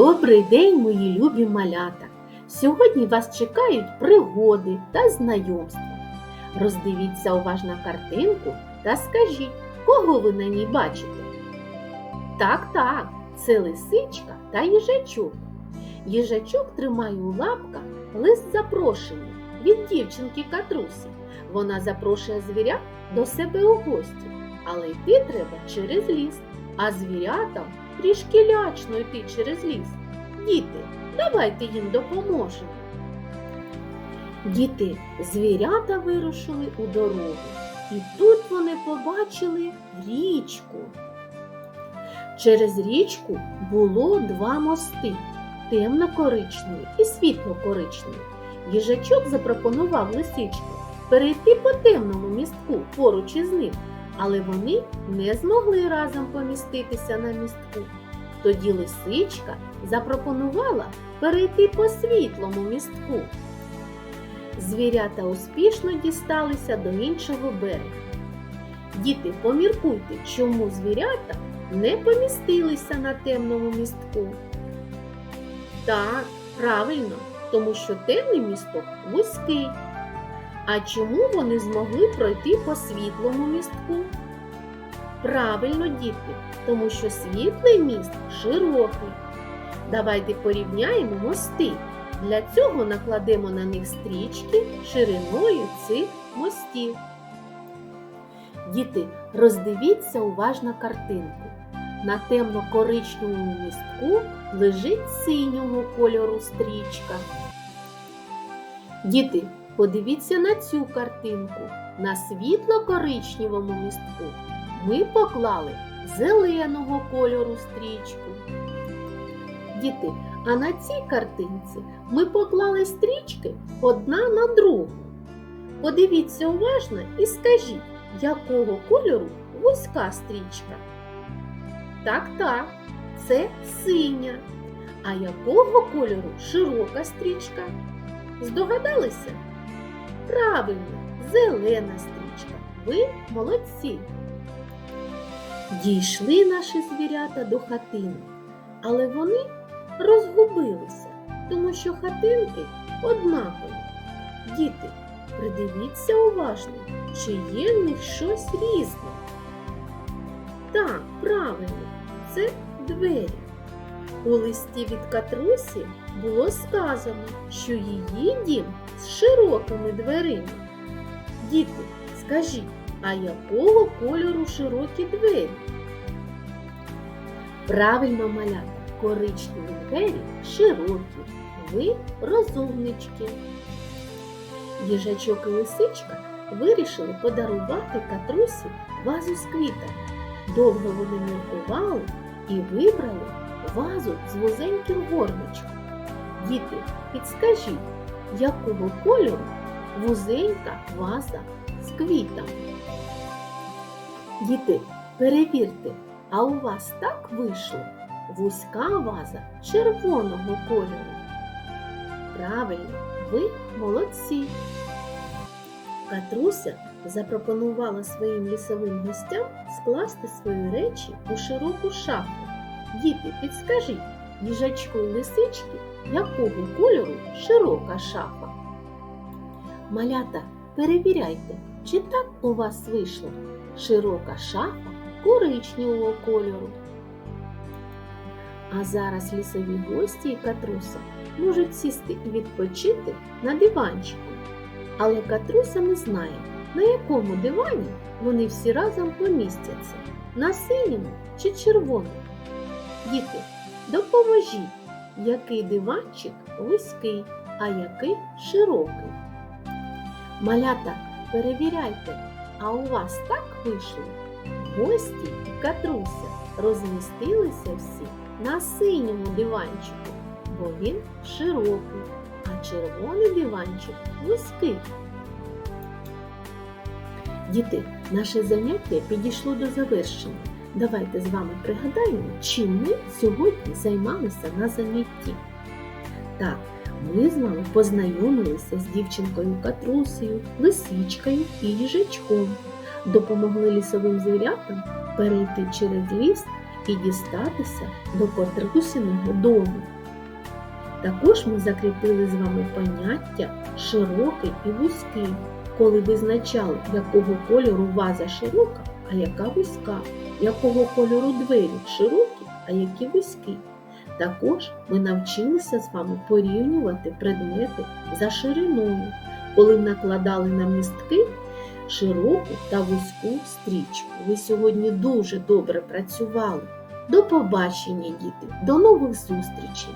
Добрий день, мої любі малята! Сьогодні вас чекають пригоди та знайомства. Роздивіться уважно картинку та скажіть, кого ви на ній бачите? Так, так, це лисичка та їжачок. Їжачок тримає у лапках лист запрошення від дівчинки Катрусі. Вона запрошує звірят до себе у гості, але йти треба через ліс, а звірятам трішки лячно йти через ліс. Діти, давайте їм допоможемо. Діти, звірята вирушили у дорогу, і тут вони побачили річку. Через річку було два мости темно-коричневий і світло-коричневий. Їжачок запропонував лисичці перейти по темному містку поруч із ним, але вони не змогли разом поміститися на містку. Тоді лисичка запропонувала перейти по світлому містку. Звірята успішно дісталися до іншого берега. Діти, поміркуйте, чому звірята не помістилися на темному містку. Так, правильно, тому що темний місток вузький. А чому вони змогли пройти по світлому містку? Правильно, діти, тому що світлий міст широкий. Давайте порівняємо мости. Для цього накладемо на них стрічки шириною цих мостів. Діти, роздивіться уважно картинку. На темно-коричневому містку лежить синього кольору стрічка. Діти, подивіться на цю картинку. На світло-коричневому містку ми поклали зеленого кольору стрічку. Діти, а на цій картинці ми поклали стрічки одна на другу. Подивіться уважно і скажіть, якого кольору вузька стрічка. Так, так, це синя. А якого кольору широка стрічка? Здогадалися? Правильно, зелена стрічка. Ви молодці. Дійшли наші звірята до хатини, але вони розгубилися, тому що хатинки однакові. Діти, придивіться уважно, чи є в них щось різне. Так, правильно, це двері. У листі від Катрусі було сказано, що її дім з широкими дверима. Діти, скажіть, а якого кольору широкі двері? Правильно малята, коричневі двері широкі, ви розумнички. Їжачок і лисичка вирішили подарувати Катрусі вазу з квітами. Довго вони міркували і вибрали вазу з вузеньким горничком. Діти, підскажіть, якого кольору вузенька ваза з квітами? Діти, перевірте, а у вас так вийшло? Вузька ваза червоного кольору. Правильно, ви молодці. Катруся запропонувала своїм лісовим гостям скласти свої речі у широку шафу. Діти, підскажіть, їжачку і лисички, якого кольору широка шафа? Малята, перевіряйте, чи так у вас вийшло широка шафа коричневого кольору. А зараз лісові гості і катруса можуть сісти і відпочити на диванчику. Але катруся не знає, на якому дивані вони всі разом помістяться на синьому чи червоному. Діти, допоможіть, який диванчик вузький, а який широкий. Малята, перевіряйте, а у вас так вийшло? Гості і катруся розмістилися всі на синьому диванчику, бо він широкий, а червоний диванчик вузький. Діти, наше заняття підійшло до завершення. Давайте з вами пригадаємо, чим ми сьогодні займалися на занятті. Так, ми з вами познайомилися з дівчинкою Катрусею, лисичкою і їжачком, допомогли лісовим звірятам перейти через ліс і дістатися до Петрусиного дому. Також ми закріпили з вами поняття широкий і вузький, коли визначали, якого кольору ваза широка, а яка вузька, якого кольору двері широкі, а які вузькі. Також ми навчилися з вами порівнювати предмети за шириною, коли накладали на містки широку та вузьку стрічку. Ви сьогодні дуже добре працювали. До побачення, діти, до нових зустрічей!